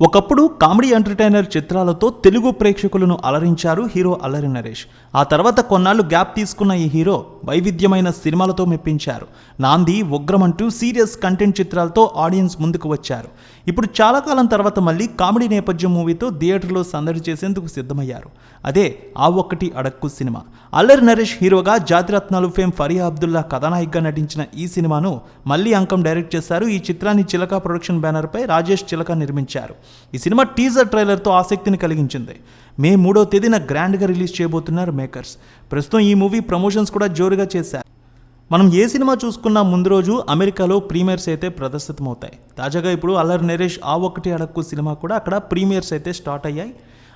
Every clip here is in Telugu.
ఒకప్పుడు కామెడీ ఎంటర్టైనర్ చిత్రాలతో తెలుగు ప్రేక్షకులను అలరించారు హీరో అల్లరి నరేష్. ఆ తర్వాత కొన్నాళ్ళు గ్యాప్ తీసుకున్న ఈ హీరో వైవిధ్యమైన సినిమాలతో మెప్పించారు. నాంది ఉగ్రమంటూ సీరియస్ కంటెంట్ చిత్రాలతో ఆడియన్స్ ముందుకు వచ్చారు. ఇప్పుడు చాలా కాలం తర్వాత మళ్ళీ కామెడీ నేపథ్యం మూవీతో థియేటర్లో సందడి చేసేందుకు సిద్ధమయ్యారు. అదే ఆ ఒక్కటి అడక్కు సినిమా. అల్లరి నరేష్ హీరోగా జాతిరత్నాలు ఫేమ్ ఫరియా అబ్దుల్లా కథానాయికగా నటించిన ఈ సినిమాను మళ్ళీ అంకం డైరెక్ట్ చేశారు. ఈ చిత్రాన్ని చిలక ప్రొడక్షన్ బ్యానర్పై రాజేష్ చిలక నిర్మించారు. ఈ సినిమా టీజర్ ట్రైలర్తో ఆసక్తిని కలిగించింది. మే మూడో తేదీన గ్రాండ్గా రిలీజ్ చేయబోతున్నారు మేకర్స్. ప్రస్తుతం ఈ మూవీ ప్రమోషన్స్ కూడా జోరుగా చేశారు. మనం ఏ సినిమా చూసుకున్నా ముందు రోజు అమెరికాలో ప్రీమియర్స్ అయితే ప్రదర్శితమవుతాయి. తాజాగా ఇప్పుడు అల్లరి నరేష్ ఆ ఒక్కటి అడక్కు సినిమా కూడా అక్కడ ప్రీమియర్స్ అయితే స్టార్ట్ అయ్యాయి.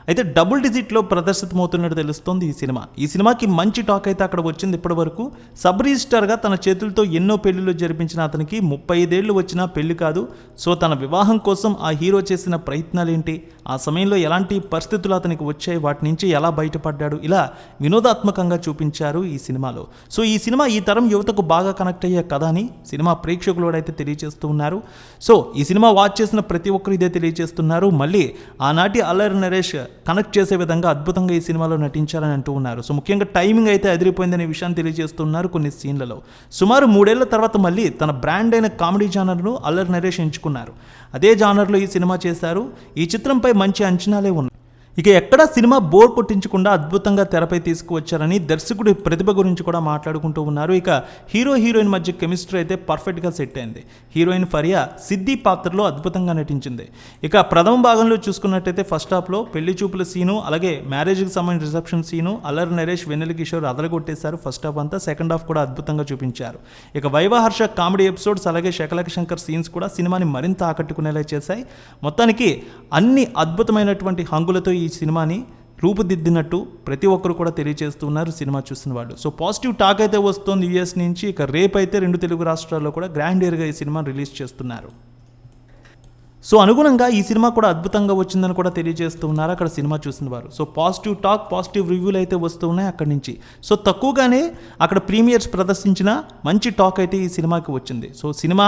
అయితే డబుల్ డిజిట్లో ప్రదర్శితమవుతున్నట్టు తెలుస్తోంది ఈ సినిమా. ఈ సినిమాకి మంచి టాక్ అయితే అక్కడ వచ్చింది ఇప్పటి వరకు సబ్ రిజిస్టార్గా తన చేతులతో ఎన్నో పెళ్ళిళ్ళు జరిపించిన అతనికి ముప్పై ఐదేళ్ళు వచ్చినా పెళ్ళి కాదు. సో తన వివాహం కోసం ఆ హీరో చేసిన ప్రయత్నాలు ఏంటి ఆ సమయంలో ఎలాంటి పరిస్థితులు అతనికి వచ్చాయి? వాటి నుంచి ఎలా బయటపడ్డాడు? ఇలా వినోదాత్మకంగా చూపించారు ఈ సినిమాలో. సో ఈ సినిమా ఈ తరం యువతకు బాగా కనెక్ట్ అయ్యే కథ అని సినిమా ప్రేక్షకులు కూడా అయితే తెలియజేస్తూ ఉన్నారు. సో ఈ సినిమా వాచ్ చేసిన ప్రతి ఒక్కరు ఇదే తెలియజేస్తున్నారు. మళ్ళీ ఆనాటి అల్లరి నరేష్ కనెక్ట్ చేసే విధంగా అద్భుతంగా ఈ సినిమాలో నటించారని అంటూ ఉన్నారు. సో ముఖ్యంగా టైమింగ్ అయితే అదిరిపోయిందనే విషయాన్ని తెలియజేస్తున్నారు కొన్ని సీన్లలో. సుమారు మూడేళ్ళ తర్వాత మళ్ళీ తన బ్రాండ్ అయిన కామెడీ జానర్ను అల్లరి నరేష్ ఎంచుకున్నారు. అదే జానర్లో ఈ సినిమా చేశారు. ఈ చిత్రంపై మంచి అంచనాలే ఉన్నాయి. ఇక ఎక్కడా సినిమా బోర్ కొట్టించకుండా అద్భుతంగా తెరపై తీసుకువచ్చారని దర్శకుడి ప్రతిభ గురించి కూడా మాట్లాడుకుంటూ ఉన్నారు. ఇక హీరో హీరోయిన్ మధ్య కెమిస్ట్రీ అయితే పర్ఫెక్ట్గా సెట్ అయింది. హీరోయిన్ ఫరియా సిద్ధి పాత్రలో అద్భుతంగా నటించింది. ఇక ప్రథమ భాగంలో చూసుకున్నట్టయితే ఫస్ట్ హాఫ్లో పెళ్ళి చూపుల సీను అలాగే మ్యారేజ్కి సంబంధించిన రిసెప్షన్ సీను అల్లరి నరేష్ వెన్నెల కిషోర్ అదలగొట్టేశారు ఫస్ట్ హాఫ్ అంతా. సెకండ్ హాఫ్ కూడా అద్భుతంగా చూపించారు. ఇక వైవాహర్ష కామెడీ ఎపిసోడ్స్ అలాగే శకలక శంకర్ సీన్స్ కూడా సినిమాని మరింత ఆకట్టుకునేలా చేశాయి. మొత్తానికి అన్ని అద్భుతమైనటువంటి హంగులతో ఈ సినిమాని రూపుదిద్దినట్టు ప్రతి ఒక్కరు కూడా తెలియజేస్తున్నారు సినిమా చూసిన వాళ్ళు. సో పాజిటివ్ టాక్ అయితే వస్తుంది యూఎస్ నుంచి ఇక రేపు అయితే రెండు తెలుగు రాష్ట్రాల్లో కూడా గ్రాండ్ ఇయర్గా ఈ సినిమా రిలీజ్ చేస్తున్నారు. సో అనుగుణంగా ఈ సినిమా కూడా అద్భుతంగా వచ్చిందని కూడా తెలియజేస్తూ ఉన్నారు. అక్కడ సినిమా చూసిన వారు. సో పాజిటివ్ టాక్ పాజిటివ్ రివ్యూలు అయితే వస్తూ ఉన్నాయి అక్కడి నుంచి. సో తక్కువగానే అక్కడ ప్రీమియర్స్ ప్రదర్శించిన మంచి టాక్ అయితే ఈ సినిమాకి వచ్చింది. సో సినిమా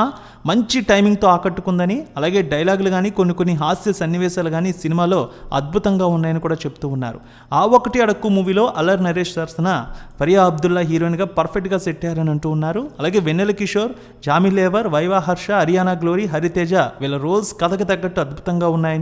మంచి టైమింగ్తో ఆకట్టుకుందని అలాగే డైలాగులు కానీ కొన్ని కొన్ని హాస్య సన్నివేశాలు కానీ సినిమాలో అద్భుతంగా ఉన్నాయని కూడా చెప్తూ ఉన్నారు. ఆ ఒకటి అడక్కు మూవీలో అల్లర్ నరేష్ సరసన ఫరియా అబ్దుల్లా హీరోయిన్గా పర్ఫెక్ట్గా సెట్ అయ్యారని అంటూ ఉన్నారు. అలాగే వెన్నెల కిషోర్ జామీ లేవర్ వైవా హర్ష హరియానా గ్లోరీ హరితేజ వీళ్ళ రోజ్ కథకు తగ్గట్టు అద్భుతంగా ఉన్నాయని